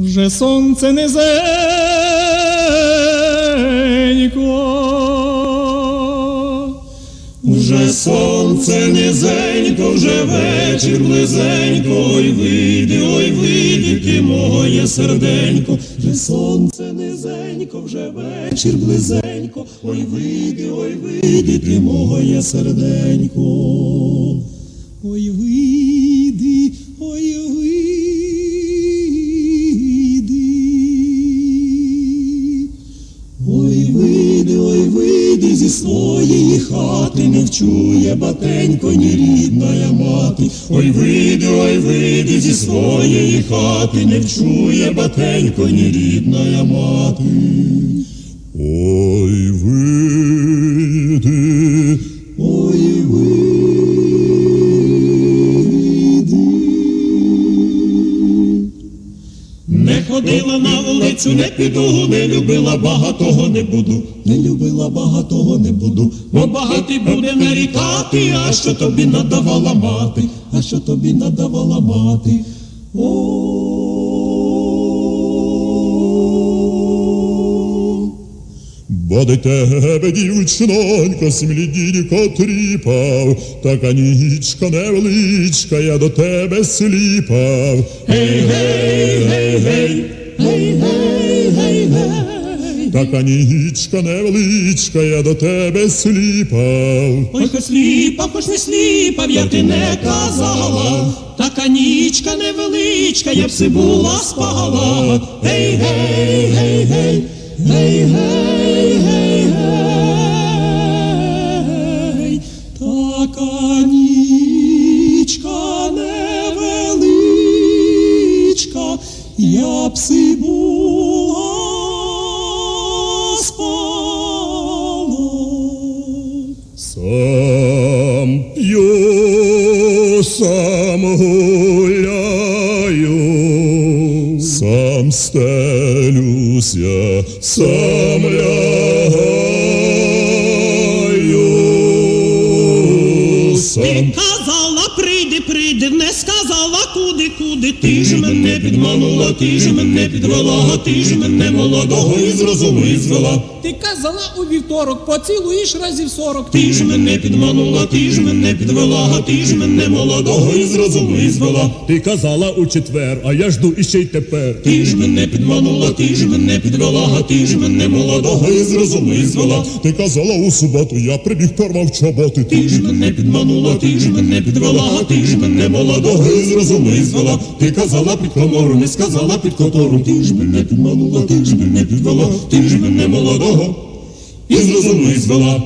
Вже сонце низенько, Вже сонце низенько, вже вечір близенько, ой вийди, ой вийди, ти моє серденько, вже сонце низенько, вже вечір близенько, ой вийди, ой вийди, ти моє серденько. ой вийди, ой зі своєї хати, не вчує батенько, ні рідна мати. Ой, вийди, ой, вийди зі своєї хати, не вчує батенько, ні рідна мати. Ой, вийди, ой, вийди. Ходила на вулицю, не піду, не любила багатого не буду, не любила багатого не буду, бо багатий буде нарікати, а що тобі надавала мати, а що тобі надавала мати. О. Бо до тебе, дівчинонько, смілідінько тріпав, така нічка невеличка, я до тебе сліпав. Гей, гей, гей, гей, гей, гей, гей, гей. Така нічка невеличка, я до тебе сліпав. Ой, хоч сліпав, хоч не сліпав, я ти не казала. Така нічка невеличка, я б си була спала. Гей, гей, гей, гей, гей, гей, гей, гей. Така нічка невеличка, я б си була спала. Сам п'ю, сам гуляю, сам стелюся, сам лягаю, сказала куди, куди. Ти ж мене підманула, ти ж мене підвела, ти ж мене молодого із розуму звела. Ти казала у вівторок, поцілуєш разів сорок. Ти ж мене підманула, ти ж мене підвела, ти ж мене молодого із розуму звела. Ти казала у четвер, а я жду іще й тепер. Ти ж мене підманула, ти ж мене підвела, ти ж мене молодого із розуму звела. Ти казала у суботу, я прибіг порвав чоботи. Ти ж мене підманула, ти ж мене підвела, ти ж мене молодого із розуму звела. Ти казала під комору, не сказала під котору. Ти ж мене підманула, ти ж мене підвела, ти ж мене молодого і розуму звела.